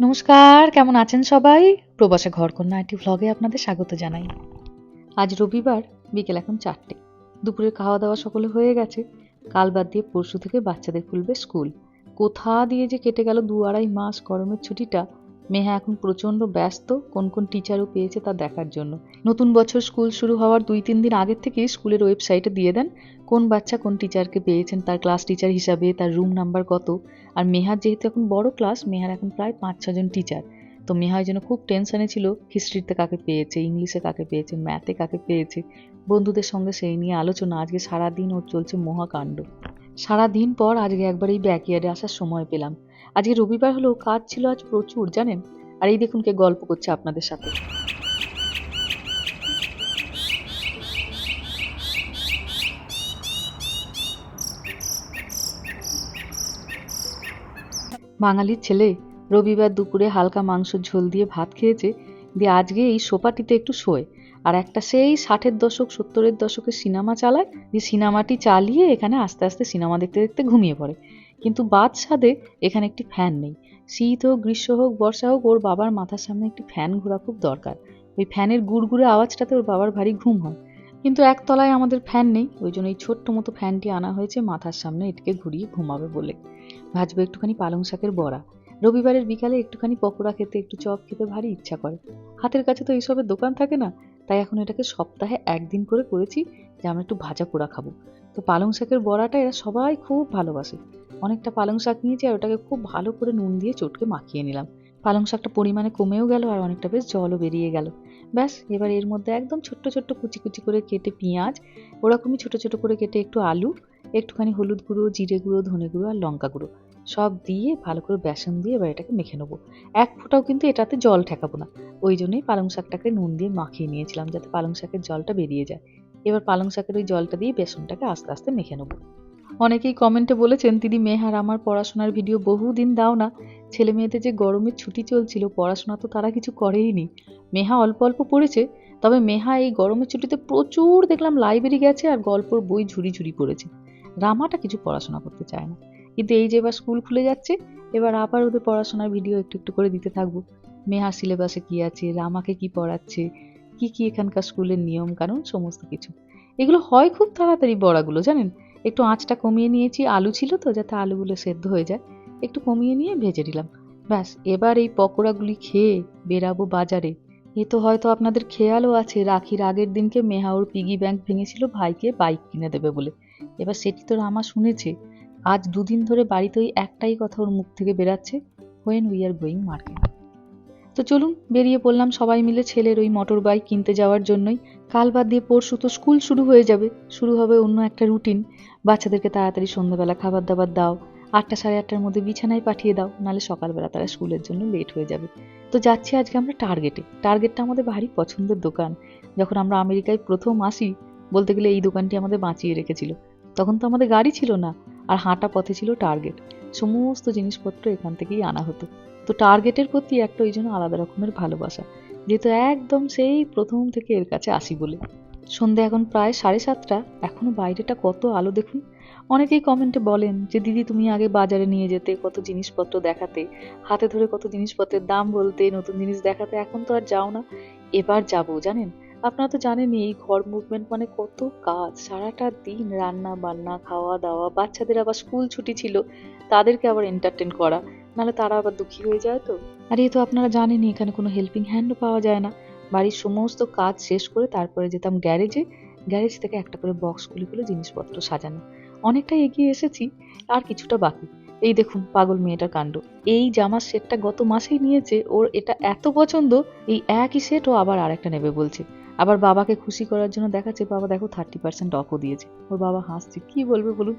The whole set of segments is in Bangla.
নমস্কার, কেমন আছেন সবাই? প্রবাসে ঘরকন্যা একটি ভ্লগে আপনাদের স্বাগত জানাই। আজ রবিবার, বিকেল এখন চারটে। দুপুরে খাওয়া দাওয়া সকলে হয়ে গেছে। কাল বাদ দিয়ে পরশু থেকে বাচ্চাদের খুলবে স্কুল। কোথা দিয়ে যে কেটে গেল দু আড়াই মাস গরমের ছুটিটা মেহা এখন প্রচণ্ড ব্যস্ত, কোন কোন টিচারও পেয়েছে তা দেখার জন্য। নতুন বছর স্কুল শুরু হওয়ার দুই তিন দিন আগের থেকেই স্কুলের ওয়েবসাইটে দিয়ে দেন, কোন বাচ্চা কোন টিচারকে পেয়েছেন, তার ক্লাস টিচার হিসাবে, তার রুম নাম্বার কত। আর মেহার যেহেতু এখন বড় ক্লাস মেহার এখন প্রায় পাঁচ ছজন টিচার তো মেহা জন্য খুব টেনশনে ছিল হিস্ট্রিতে কাকে পেয়েছে ইংলিশে কাকে পেয়েছে ম্যাথে কাকে পেয়েছে। বন্ধুদের সঙ্গে সেই নিয়ে আলোচনা, আজকে সারাদিন ওর চলছে মহাকাণ্ড। সারাদিন পর আজকে একবার এই ব্যাকইয়ার্ডে আসার সময় পেলাম। আজকে রবিবার হলেও কাজ ছিল আজ প্রচুর, জানেন? আর এই দেখুন কে গল্প করছে আপনাদের সাথে। বাঙালির ছেলে রবিবার দুপুরে হালকা মাংসর ঝোল দিয়ে ভাত খেয়েছে, দিয়ে আজকে এই সোপাটিতে একটু শোয়। আর একটা সেই ষাটের দশক, সত্তরের দশকের সিনেমা চালায় দিয়ে সিনেমাটি চালিয়ে এখানে আস্তে আস্তে সিনেমা দেখতে দেখতে ঘুমিয়ে পড়ে। কিন্তু বাদ সাদে এখানে একটি ফ্যান নেই। শীত হোক, গ্রীষ্ম হোক, বর্ষা হোক, ওর বাবার মাথার সামনে একটি ফ্যান ঘোরা খুব দরকার। ওই ফ্যানের গুড়গুড়ে আওয়াজটাতে ওর বাবার ভারী ঘুম হয়। কিন্তু একতলায় আমাদের ফ্যান নেই, ওই জন্য এই ছোট্ট মতো ফ্যানটি আনা হয়েছে মাথার সামনে এটিকে ঘুরিয়ে ঘুমাবে বলে। ভাজবে একটুখানি পালং শাকের বড়া। রবিবারের বিকালে একটুখানি পকোড়া খেতে, একটু চপ খেতে ভারী ইচ্ছা করে। হাতের কাছে তো এইসবের দোকান থাকে না, তাই এখন এটাকে সপ্তাহে একদিন করে করেছি যে আমরা একটু ভাজা পোড়া খাব। তো পালং শাকের বড়াটা এরা সবাই খুব ভালোবাসে। অনেকটা পালং শাক নিয়েছি আর ওটাকে খুব ভালো করে নুন দিয়ে চটকে মাখিয়ে নিলাম। পালং শাকটা পরিমাণে কমেও গেল আর অনেকটা বেশ জলও বেরিয়ে গেল। ব্যাস, এবার এর মধ্যে একদম ছোট্ট ছোট্ট কুচি কুচি করে কেটে পেঁয়াজ, ওরকমই ছোট ছোট করে কেটে একটু আলু, একটুখানি হলুদ গুঁড়ো, জিরে গুঁড়ো, ধনে গুঁড়ো আর লঙ্কা গুঁড়ো সব দিয়ে ভালো করে বেসন দিয়ে এবার এটাকে মেখে নেব। এক ফোঁটাও কিন্তু এটাতে জল ঠেকাবো না। ওই জন্যই পালং শাকটাকে নুন দিয়ে মাখিয়ে নিয়েছিলাম যাতে পালং শাকের জলটা বেরিয়ে যায়। এবার পালং শাকের ওই জলটা দিয়ে বেসনটাকে আস্তে আস্তে মেখে নেব। অনেকেই কমেন্টে বলেছেন, দিদি মেহার, আমার পড়াশোনার ভিডিও বহুদিন দাও না। ছেলে মেয়েদের যে গরমের ছুটি চলছিল, পড়াশোনা তো তারা কিছু করেই নি। মেহা অল্প অল্প পড়েছে, তবে মেহা এই গরমের ছুটিতে প্রচুর দেখলাম লাইব্রেরি গেছে আর গল্পর বই ঝুরি ঝুড়ি পড়েছে। রামাটা কিছু পড়াশোনা করতে চায় না। কিন্তু এই যে এবার স্কুল খুলে যাচ্ছে, এবার আবার ওদের পড়াশোনার ভিডিও একটু একটু করে দিতে থাকব। মেহা সিলেবাসে কি আছে, রামাকে কি পড়াচ্ছে কি কি এখানকার স্কুলের নিয়ম কানুন, সমস্ত কিছু। এগুলো হয় খুব তাড়াতাড়ি বড়াগুলো, জানেন? একটু আঁচটা কমিয়ে নিয়েছি, আলু ছিল তো, যাতে আলুগুলো সেদ্ধ হয়ে যায়। একটু কমিয়ে নিয়ে ভেজে দিলাম ব্যাস, এবার এই পকোড়াগুলি খেয়ে বেরাবো বাজারে। এ তো হয়তো আপনাদের খেয়ালও আছে, রাখির আগের দিনকে মেহা ওর পিগি ব্যাংক ভেঙেছিল, ভাইকে বাইক কিনে দেবে বলে। এবার সেটি তো রামা শুনেছে। আজ দুদিন ধরে বাড়িতে ওই একটাই কথা ওর মুখ থেকে বেরাচ্ছে when we are going market তো চলুন, বেরিয়ে পড়লাম সবাই মিলে ছেলের ওই মোটর বাইক কিনতে যাওয়ার জন্যই। কাল বাদ দিয়ে পরশু তো স্কুল শুরু হয়ে যাবে, শুরু হবে অন্য একটা রুটিন বাচ্চাদেরকে তাড়াতাড়ি সন্ধ্যাবেলা খাবার দাবার দাও, আটটা সাড়ে আটটার মধ্যে বিছানায় পাঠিয়ে দাও, নাহলে সকালবেলা তারা স্কুলের জন্য লেট হয়ে যাবে। তো যাচ্ছি আজকে আমরা টার্গেটে টার্গেটটা আমাদের ভারী পছন্দের দোকান। যখন আমরা আমেরিকায় প্রথম আসি, বলতে গেলে এই দোকানটি আমাদের বাঁচিয়ে রেখেছিল। তখন তো আমাদের গাড়ি ছিল না, আর হাঁটা পথে ছিল টার্গেট সমস্ত জিনিসপত্র এখান থেকেই আনা হতো। তো টার্গেটের প্রতি একটা ওই জন্য আলাদা রকমের ভালোবাসা। যেহেতু একদম সেই প্রথম থেকে এর কাছে আসি বলে। সন্ধে এখন প্রায় সাড়ে সাতটা, এখনও বাইরেটা কত আলো দেখুন। অনেকেই কমেন্টে বলেন যে, দিদি, তুমি আগে বাজারে নিয়ে যেতে, কত জিনিসপত্র দেখাতে, হাতে ধরে কত জিনিসপত্রের দাম বলতে, নতুন জিনিস দেখাতে, এখন তো আর যাও না। এবার যাব, জানেন? আপনারা তো জানেনই এই ঘর মুভমেন্ট মানে কত কাজ। সারাটা দিন রান্না, বান্না, খাওয়া দাওয়া, বাচ্চাদের আবার স্কুল ছুটি ছিল, তাদেরকে আবার এন্টারটেন করা। নাহলে তারা আবার দুঃখী হয়ে যায় তো। আর এই তো আপনারা জানেনই, এখানে কোনো হেল্পিং হ্যান্ডও পাওয়া যায় না। বাড়ির সমস্ত কাজ শেষ করে তারপরে যেতাম গ্যারেজে গ্যারেজ থেকে একটা করে বক্স খুলে খুলে জিনিসপত্র সাজানো। অনেকটাই এগিয়ে এসেছি, আর কিছুটা বাকি। এই দেখুন, পাগল মেয়েটার কাণ্ড। এই জামার সেটটা গত মাসেই নিয়েছে, ওর এটা এত পছন্দ, এই একই সেট ও আবার আরেকটা নেবে বলছে। আবার বাবাকে খুশি করার জন্য দেখাচ্ছে, বাবা দেখো থার্টি পার্সেন্ট অফও দিয়েছে। ওর বাবা হাসছে, কি বলবে বলুন?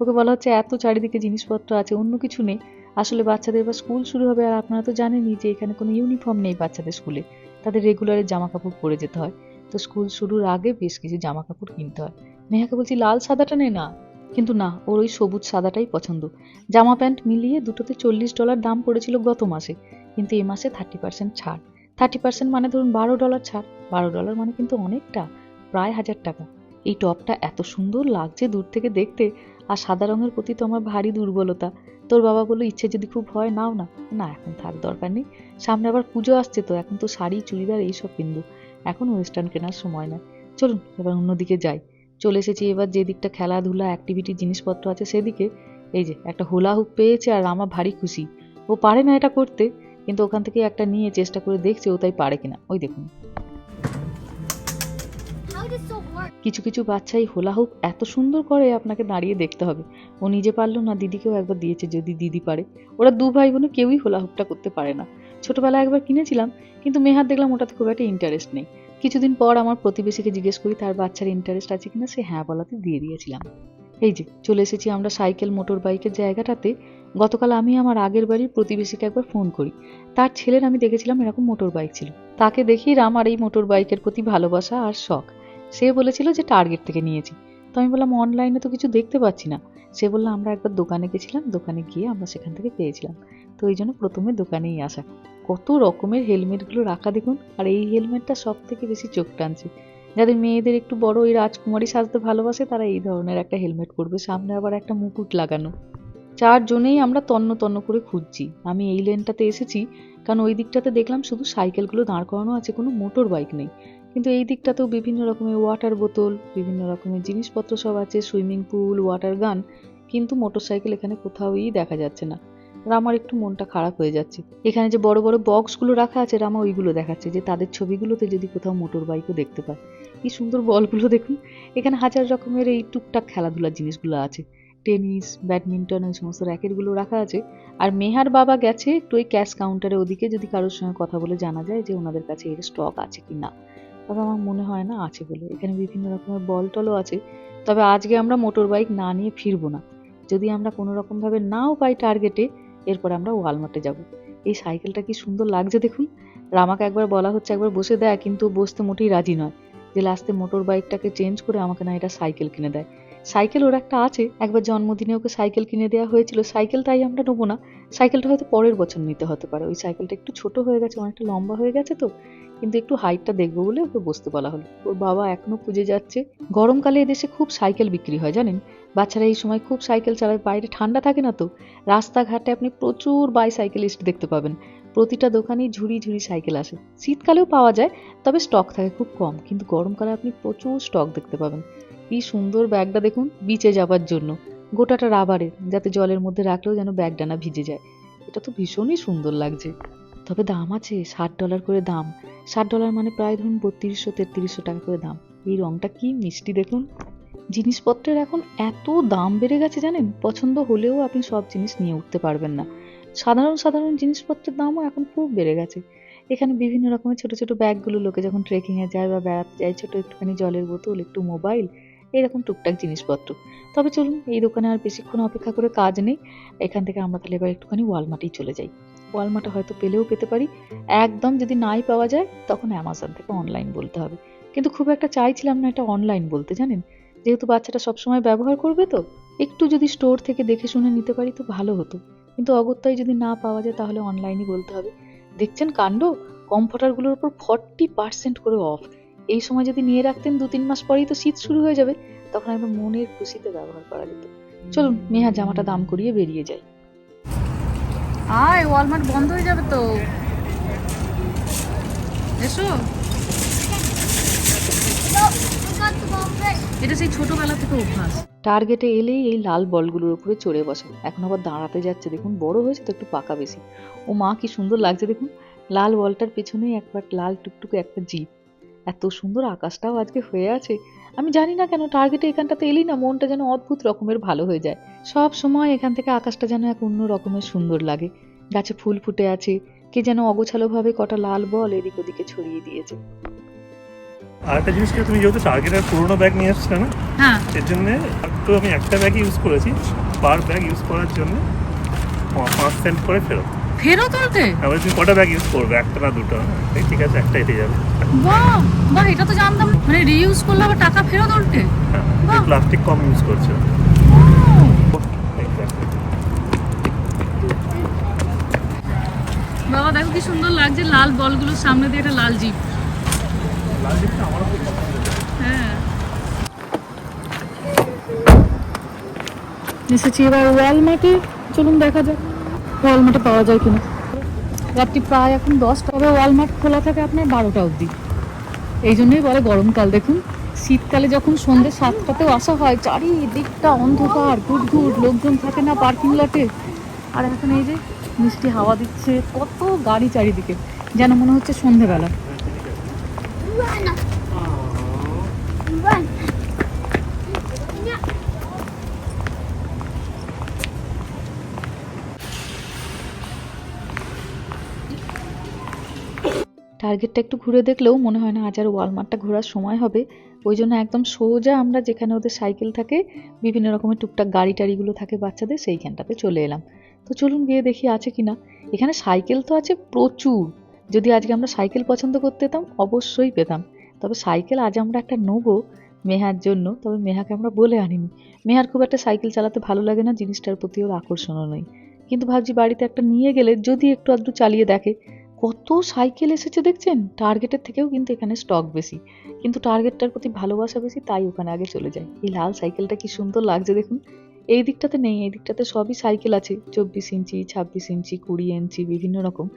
ওকে বলা হচ্ছে এত চারিদিকে জিনিসপত্র আছে, অন্য কিছু নেই। আসলে বাচ্চাদের এবার স্কুল শুরু হবে আর আপনারা তো জানেনই যে এখানে কোনো ইউনিফর্ম নেই বাচ্চাদের স্কুলে তাদের রেগুলারের জামা কাপড় পরে যেতে হয়। তো স্কুল শুরুর আগে বেশ কিছু জামা কাপড় কিনতে হয়। নেহাকে বলছি, লাল সাদাটা নে না। কিন্তু না, ওর ওই সবুজ সাদাটাই পছন্দ। জামা প্যান্ট মিলিয়ে দুটোতে চল্লিশ ডলার দাম পড়েছিল গত মাসে। কিন্তু এ মাসে থার্টি পার্সেন্ট ছাড়। থার্টি পার্সেন্ট মানে ধরুন বারো ডলার ছাড়। বারো ডলার মানে কিন্তু অনেকটা, প্রায় হাজার টাকা। এই টপটা এত সুন্দর লাগছে দূর থেকে দেখতে, আর সাদা রঙের প্রতি তো আমার ভারী দুর্বলতা। তোর বাবা বলল, ইচ্ছে যদি খুব হয় নাও না। না, এখন থাক, দরকার নেই। সামনে আবার পুজো আসছে তো, এখন তো শাড়ি, চুড়িদার এইসব কিনবো এখন ওয়েস্টার্ন কেনার সময় না চলুন, এবার অন্যদিকে যাই। চলে এসেছি এবার যে দিকটা, খেলাধুলা অ্যাক্টিভিটি জিনিসপত্র আছে সেদিকে। এই যে, একটা হোলা হুপ পেয়েছে আর আমার ভারী খুশি। ও পারে না এটা করতে। কিন্তু ওখান থেকে একটা নিয়ে চেষ্টা করে দেখছে ও তাই পারে কিনা। ওই দেখুন? কিছু কিছু বাচ্চাই এই হোলা হুপ এত সুন্দর করে আপনাকে দাঁড়িয়ে দেখতে হবে। ও নিজে পারল না দিদিকেও একবার দিয়েছে যদি দিদি পারে। ওরা দু ভাই বোনে কেউই হোলা হুপটা করতে পারে না। ছোটবেলায় একবার কিনেছিলাম কিন্তু মেহার দেখলাম ওটাতে খুব একটা ইন্টারেস্ট নেই। কিছুদিন পর আমার প্রতিবেশীকে জিজ্ঞেস করি তার বাচ্চার ইন্টারেস্ট আছে কিনা? সে হ্যাঁ বলাতে দিয়ে দিয়েছিলাম। এই যে, চলে এসেছি আমরা সাইকেল মোটর বাইকের জায়গাটাতে। গতকাল আমি আমার আগের বাড়ির প্রতিবেশীকে একবার ফোন করি। তার ছেলের আমি দেখেছিলাম এরকম মোটর বাইক ছিল। তাকে দেখি আমার এই মোটর বাইকের প্রতি ভালোবাসা আর শখ। সে বলেছিল যে টার্গেট থেকে নিয়েছি। তো আমি বললাম, অনলাইনে তো কিছু দেখতে পাচ্ছি না। সে বলল, আমরা একবার দোকানে গেছিলাম, দোকানে গিয়ে আমরা সেখান থেকে পেয়েছিলাম। তো এই জন্য প্রথমে দোকানেই আসা। কত রকমের হেলমেটগুলো রাখা দেখুন। আর এই হেলমেটটা সব থেকে বেশি চোখ টানছে। যাদের মেয়েদের একটু বড় ওই রাজকুমারী সাজতে ভালোবাসে, তারা এই ধরনের একটা হেলমেট পরবে। সামনে আবার একটা মুকুট লাগানো। চারজনেই আমরা তন্ন তন্ন করে খুঁজছি। আমি এই লেনটাতে এসেছি, কারণ ওই দিকটাতে দেখলাম শুধু সাইকেলগুলো দাঁড় করানো আছে, কোনো মোটর বাইক নেই। কিন্তু এই দিকটাতেও বিভিন্ন রকমের ওয়াটার বোতল বিভিন্ন রকমের জিনিসপত্র সব আছে সুইমিং পুল ওয়াটার গান কিন্তু মোটরসাইকেল এখানে কোথাওই দেখা যাচ্ছে না। আর আমার একটু মনটা খারাপ হয়ে যাচ্ছে। এখানে যে বড় বড় বক্সগুলো রাখা আছে রামা ওইগুলো দেখাচ্ছে, যে তাদের ছবিগুলোতে যদি কোথাও মোটর বাইকও দেখতে পায় কি সুন্দর বলগুলো দেখুন। এখানে হাজার রকমের এই টুকটাক খেলাধুলার জিনিসগুলো আছে। টেনিস, ব্যাডমিন্টন ওই সমস্ত র্যাকেটগুলো রাখা আছে। আর মেহার বাবা গেছে একটু ওই ক্যাশ কাউন্টারে ওদিকে, যদি কারোর সঙ্গে কথা বলে জানা যায় যে ওনাদের কাছে এর স্টক আছে কি না তবে আমার মনে হয় না আছে বলে। এখানে বিভিন্ন রকমের বল টলও আছে। তবে আজকে আমরা মোটর বাইক না নিয়ে ফিরবো না। যদি আমরা কোনো রকমভাবে নাও পাই টার্গেটে এরপর আমরা ওয়ালমার্টে যাব। এই সাইকেলটা কি সুন্দর লাগছে দেখুন। রামাকে একবার বলা হচ্ছে, একবার বসে দেয়, কিন্তু বসতে মোটেই রাজি নয়। যে লাস্টে মোটর বাইকটাকে চেঞ্জ করে আমাকে না এটা সাইকেল কিনে দেয়। সাইকেল ওর একটা আছে, একবার জন্মদিনে ওকে সাইকেল কিনে দেওয়া হয়েছিল সাইকেলটাই আমরা নেব না। সাইকেলটা হয়তো পরের বছর নিতে হতে পারে। ওই সাইকেলটা একটু ছোট হয়ে গেছে, অনেকটা লম্বা হয়ে গেছে তো, কিন্তু একটু হাইটটা দেখব বলে ওকে বসতে বলা হলো। ওর বাবা এখনও খুঁজে যাচ্ছে। গরমকালে এদেশে খুব সাইকেল বিক্রি হয়, জানেন? বাচ্চারা এই সময় খুব সাইকেল চালায়, বাইরে ঠান্ডা থাকে না তো। রাস্তাঘাটে আপনি প্রচুর বাইসাইকেলিস্ট দেখতে পাবেন। প্রতিটা দোকানেই ঝুড়ি ঝুড়ি সাইকেল আসে। শীতকালেও পাওয়া যায়, তবে স্টক থাকে খুব কম। কিন্তু গরমকালে আপনি প্রচুর স্টক দেখতে পাবেন। কি সুন্দর ব্যাগটা দেখুন বিচে যাবার জন্য। গোটাটা রাবারের, যাতে জলের মধ্যে রাখলেও যেন ব্যাগটা না ভিজে যায়। এটা তো ভীষণই সুন্দর লাগছে। তবে দাম আছে, ষাট ডলার করে দাম। ষাট ডলার মানে প্রায় ধরুন বত্রিশশো, তেত্রিশশো টাকা করে দাম। এই রংটা কি মিষ্টি দেখুন। জিনিসপত্রের এখন এত দাম বেড়ে গেছে জানেন, পছন্দ হলেও আপনি সব জিনিস নিয়ে উঠতে পারবেন না। সাধারণ সাধারণ জিনিসপত্রের দামও এখন খুব বেড়ে গেছে। এখানে বিভিন্ন রকমের ছোট ছোট ব্যাগগুলো, লোকে যখন ট্রেকিংয়ে যায় বা বেড়াতে যায়, ছোট একটুখানি জলের বোতল, একটু মোবাইল এরকম টুকটাক জিনিসপত্র। তবে চলুন, এই দোকানে আর বেশিক্ষণ অপেক্ষা করে কাজ নেই। এখান থেকে আমরা তাহলে এবার একটুখানি ওয়ালমার্টেই চলে যাই। ওয়ালমার্টে হয়তো পেলেও পেতে পারি। একদম যদি নাই পাওয়া যায়, তখন অ্যামাজন থেকে অনলাইন বলতে হবে। কিন্তু খুব একটা চাইছিলাম না এটা অনলাইন বলতে, জানেন? যেহেতু বাচ্চাটা সবসময় ব্যবহার করবে তো, একটু যদি স্টোর থেকে দেখে শুনে নিতে পারি তো ভালো হতো। কিন্তু অগত্যায় যদি না পাওয়া যায়, তাহলে অনলাইনই বলতে হবে। দেখছেন কাণ্ড? কমফর্টারগুলোর উপর ফর্টি পার্সেন্ট করে অফ এই সময় যদি নিয়ে রাখতেন দু তিন মাস পরেই তো শীত শুরু হয়ে যাবে তখন একদম মনের খুশিতে ব্যবহার করা যেত। চলুন নেহা জামাটা দাম করিয়ে বেরিয়ে যাই। আয় ওয়ালমার্ট বন্ধ হয়ে যাবে তো। এসো. এটা সেই ছোটবেলা থেকে অভ্যাস। টার্গেটে এলেই এই লাল বলগুলোর উপরে চড়ে বসে এখন আবার দাঁড়াতে যাচ্ছে দেখুন বড় হয়েছে তো একটু পাকা বেশি। ও মা কি সুন্দর লাগছে দেখুন। লাল বলটার পেছনেই একবার লাল টুকটুকে একটা জিপ। এত সুন্দর আকাশটাও আজকে হয়ে আছে। আমি জানি না কেন টার্গেটে এখানটাতে এলেই না মনটা যেন অদ্ভুত রকমের ভালো হয়ে যায়। সব সময় এখান থেকে আকাশটা যেন এক অন্য রকমের সুন্দর লাগে। গাছে ফুল ফুটে আছে কে যেন অগোছালোভাবে কটা লাল বল এদিক ওদিকে ছড়িয়ে দিয়েছে। আর একটা জিনিস কি তুমি যেহেতু টার্গেটের পুরোনো ব্যাগ নিয়ে এসছিলে না হ্যাঁ। এর জন্য তো আমি একটা ব্যাগ ইউজ করেছি পার ব্যাগ ইউজ করার জন্য পাঁচ সেন্ট করে ফেরত। ফেরত উল্টে এবার তুমি কটা ব্যাগ ইউজ করবে? একটা না দুটো? ঠিক আছে একটা এসে যাবে। বাহ! বাহ এটা তো জানতাম। মানে রিইউজ করলে আবার টাকা ফেরত উল্টে হ্যাঁ বাহ। প্লাস্টিক কম ইউজ করছ। বাবা দেখো কি সুন্দর লাগছে লাল বলগুলোর সামনে দিয়ে একটা লাল জিপ। লাল জিপটা আমারও খুব পছন্দ। হ্যাঁ। এসেছি এবার ওয়ালমার্টে। চলুন দেখা যাক। ওয়ালমার্টে পাওয়া যায় কিনা? রাত্রি প্রায় এখন দশটা। তবে ওয়ালমার্ট খোলা থাকে আপনার বারোটা অবধি। এই জন্যই বলে গরমকাল। দেখুন, শীতকালে যখন সন্ধ্যে সাতটাতেও আসা হয়, চারিদিকটা অন্ধকার গুট লোকজন থাকে না পার্কিং লটে আর এখন এই যে মিষ্টি হাওয়া দিচ্ছে, কত গাড়ি চারিদিকে। যেন মনে হচ্ছে সন্ধেবেলা টার্গেটটা একটু ঘুরে দেখলেও মনে হয় না আজ আর ওয়ালমার্টটা ঘোরার সময় হবে। ওই জন্য একদম সোজা আমরা যেখানে ওদের সাইকেল থাকে, বিভিন্ন রকমের টুকটাক গাড়ি টাড়িগুলো থাকে বাচ্চাদের, সেইখানটাতে চলে এলাম। তো চলুন গিয়ে দেখি আছে কি না এখানে সাইকেল তো আছে প্রচুর। যদি আজকে আমরা সাইকেল পছন্দ করতে অবশ্যই পেতাম। তবে সাইকেল আজ আমরা একটা নেব মেহার জন্য, তবে মেহাকে আমরা বলে আনিনি। মেহার খুব একটা সাইকেল চালাতে ভালো লাগে না, জিনিসটার প্রতি ওর আকর্ষণও নেই। কিন্তু ভাবছি বাড়িতে একটা নিয়ে গেলে যদি একটু আধটু চালিয়ে দেখে। কত সাইকেল এসেছে দেখছেন? টার্গেটের থেকেও কিন্তু এখানে স্টক বেশি। কিন্তু টার্গেটটার প্রতি ভালোবাসা বেশি, তাই ওখানে আগে চলে যায়। এই লাল সাইকেলটা কি সুন্দর লাগছে দেখুন। এই দিকটাতে নেই, এই দিকটাতে সবই সাইকেল আছে। চব্বিশ ইঞ্চি, ছাব্বিশ ইঞ্চি, কুড়ি ইঞ্চি, বিভিন্ন রকম।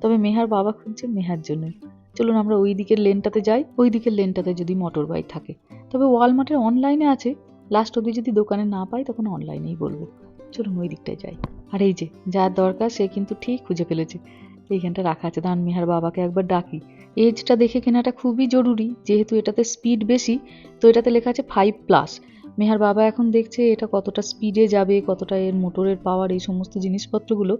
তবে মেহার বাবা খুঁজছে মেহার জন্য। চলুন আমরা ওই দিকের লেনটাতে যাই। ওই দিকের লেনটাতে যদি মোটর বাইক থাকে। তবে ওয়ালমার্টের অনলাইনে আছে। লাস্ট অব্দি যদি দোকানে না পাই, তখন অনলাইনেই বলব। চলুন ওই দিকটায় যাই। আর এই যে, যার দরকার সে কিন্তু ঠিক খুঁজে ফেলেছে। এইখানটা রাখা আছে। দান মেহার বাবাকে একবার ডাকি। এজটা দেখে কেনাটা খুবই জরুরি, যেহেতু এটাতে স্পিড বেশি, তো এটাতে লেখা আছে ফাইভ প্লাস মেহার বাবা এখন দেখছে এটা কতটা স্পিডে যাবে, কতটা এর মোটরের পাওয়ার এই সমস্ত জিনিসপত্রগুলো।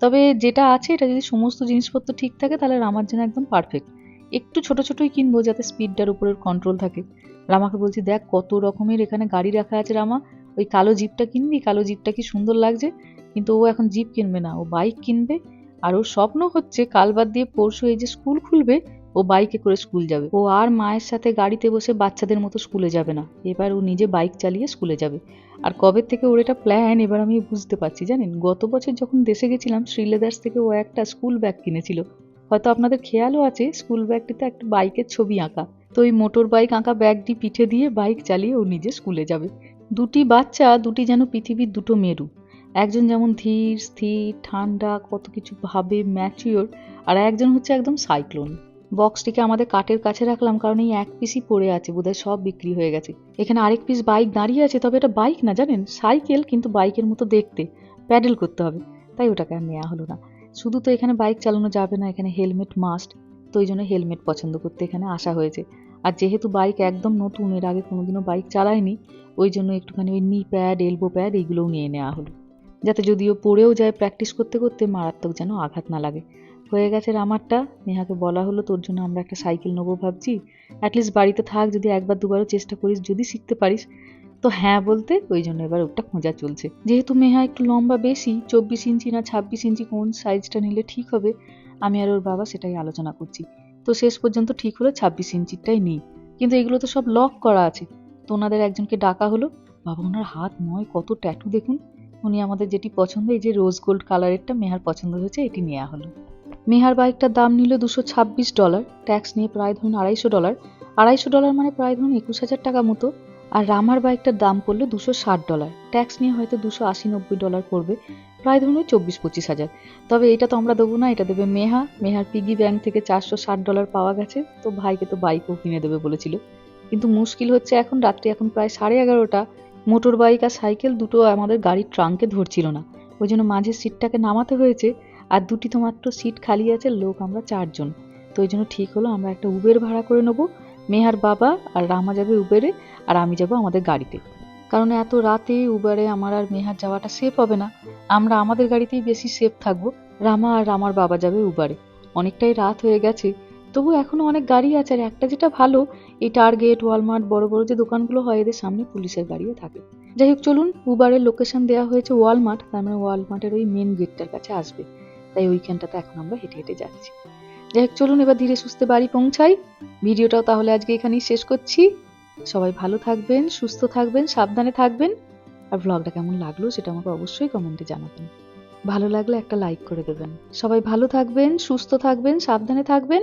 তবে যেটা আছে, এটা যদি সমস্ত জিনিসপত্র ঠিক থাকে, তাহলে রামার জন্য একদম পারফেক্ট একটু ছোট ছোটই কিনবো যাতে স্পিডটার উপরের কন্ট্রোল থাকে। রামাকে বলছি, দেখ, কত রকমের এখানে গাড়ি রাখা আছে রামা। ওই কালো জিপটা কিনবি? কালো জিপটা কি সুন্দর লাগছে? কিন্তু ও এখন জিপ কিনবে না, ও বাইক কিনবে। আর ওর স্বপ্ন হচ্ছে কাল বাদ দিয়ে পরশু এই যে স্কুল খুলবে, ও বাইকে করে স্কুল যাবে। ও আর মায়ের সাথে গাড়িতে বসে বাচ্চাদের মতো স্কুলে যাবে না। এবার ও নিজে বাইক চালিয়ে স্কুলে যাবে। আর কবে থেকে ওর এটা প্ল্যান এবার আমি বুঝতে পারছি, জানেন? গত বছর যখন দেশে গেছিলাম শ্রীলেদার্স থেকে ও একটা স্কুল ব্যাগ কিনেছিল। হয়তো আপনাদের খেয়ালও আছে, স্কুল ব্যাগটিতে একটা বাইকের ছবি আঁকা। তো ওই মোটর বাইক আঁকা ব্যাগটি পিঠে দিয়ে বাইক চালিয়ে ও নিজে স্কুলে যাবে। দুটি বাচ্চা, দুটি যেন পৃথিবীর দুটো মেরু। একজন যেমন ধীর, স্থির, ঠান্ডা, কত কিছু ভাবে ম্যাচিওর আর একজন হচ্ছে একদম সাইক্লোন বক্সটিকে আমাদের কাঠের কাছে রাখলাম কারণ এই এক পিসই পড়ে আছে, বোধহয় সব বিক্রি হয়ে গেছে। এখানে আরেক পিস বাইক দাঁড়িয়ে আছে, তবে এটা বাইক না, জানেন? সাইকেল কিন্তু বাইকের মতো দেখতে। প্যাডেল করতে হবে, তাই ওটাকে আর নেওয়া হলো না। শুধু তো এখানে বাইক চালানো যাবে না, এখানে হেলমেট মাস্ট তো ওই জন্য হেলমেট পছন্দ করতে এখানে আসা হয়েছে। আর যেহেতু বাইক একদম নতুন, এর আগে কোনোদিনও বাইক চালায়নি, ওই জন্য একটুখানি ওই নি প্যাড এলবো প্যাড এইগুলোও নিয়ে নেওয়া হলো। যাতে যদিও পড়েও যায় প্র্যাকটিস করতে করতে মারাত্মক যেন আঘাত না লাগে। হয়ে গেছে রামারটা। নেহাকে বলা হলো, তোর জন্য আমরা একটা সাইকেল নেব ভাবছি। অ্যাটলিস্ট বাড়িতে থাক, যদি একবার দুবারও চেষ্টা করিস, যদি শিখতে পারিস। তো হ্যাঁ বলতে ওই জন্য এবার ওটা খোঁজা চলছে। যেহেতু মেহা একটু লম্বা বেশি, চব্বিশ ইঞ্চি না ছাব্বিশ ইঞ্চি কোন সাইজটা নিলে ঠিক হবে, আমি আর ওর বাবা সেটাই আলোচনা করছি। তো শেষ পর্যন্ত ঠিক হলো ছাব্বিশ ইঞ্চিরটাই নেই। কিন্তু এগুলো তো সব লক করা আছে। তো ওনাদের একজনকে ডাকা হলো। বাবা, ওনার হাত নয়, কত ট্যাটু দেখুন। উনি আমাদের যেটি পছন্দ, এই যে রোজ গোল্ড কালারেরটা মেহার পছন্দ হয়েছে, এটি নেওয়া হলো। মেহার বাইকটার দাম নিল দুশো ছাব্বিশ ডলার ট্যাক্স নিয়ে প্রায় ধরুন আড়াইশো ডলার আড়াইশো ডলার মানে প্রায় ধরুন একুশ হাজার টাকা মতো। আর রামার বাইকটার দাম পড়ল দুশো ষাট ডলার ট্যাক্স নিয়ে হয়তো দুশো আশি নব্বই ডলার পড়বে, প্রায় ধরুন চব্বিশ পঁচিশ হাজার। তবে এটা তো আমরা দেবো না, এটা দেবে মেহা। মেহার পিগি ব্যাংক থেকে চারশো ষাট ডলার পাওয়া গেছে, তো ভাইকে তো বাইকও কিনে দেবে বলেছিল। কিন্তু মুশকিল হচ্ছে এখন, রাত্রি এখন প্রায় সাড়ে এগারোটা। মোটর বাইক আর সাইকেল দুটো আমাদের গাড়ির ট্রাঙ্কে ধরছিল না। ওই জন্য মাঝের সিটটাকে নামাতে হয়েছে আর দুটি তো মাত্র সিট খালি আছে, লোক আমরা চারজন। তো ওই জন্য ঠিক হলো, আমরা একটা উবের ভাড়া করে নেব। মেহার বাবা আর রামা যাবে উবেরে আর আমি যাব আমাদের গাড়িতে। কারণ এত রাতে উবারে আমার আর মেহার যাওয়াটা সেফ হবে না। আমরা আমাদের গাড়িতেই বেশি সেফ থাকব। রামা আর রামার বাবা যাবে উবারে অনেকটাই রাত হয়ে গেছে। তবু এখনও অনেক গাড়ি আছে, আর একটা যেটা ভালো, এই টার্গেট, ওয়ালমার্ট, বড় বড় যে দোকানগুলো হয়, এদের সামনে পুলিশের গাড়িও থাকে। যাই হোক, চলুন উবারের লোকেশন দেওয়া হয়েছে ওয়ালমার্ট, তার মানে ওয়ালমার্টের ওই মেন গেটটার কাছে আসবে। তাই ওইখানটাতে এখন আমরা হেঁটে হেঁটে যাচ্ছি। যাই হোক, চলুন, এবার ধীরে সুস্থে বাড়ি পৌঁছাই। ভিডিওটাও তাহলে আজকে এখানেই শেষ করছি। সবাই ভালো থাকবেন, সুস্থ থাকবেন, সাবধানে থাকবেন। আর ব্লগটা কেমন লাগল, সেটা আমাকে অবশ্যই কমেন্টে জানাবেন। ভালো লাগলে একটা লাইক করে দেবেন। সবাই ভালো থাকবেন, সুস্থ থাকবেন, সাবধানে থাকবেন।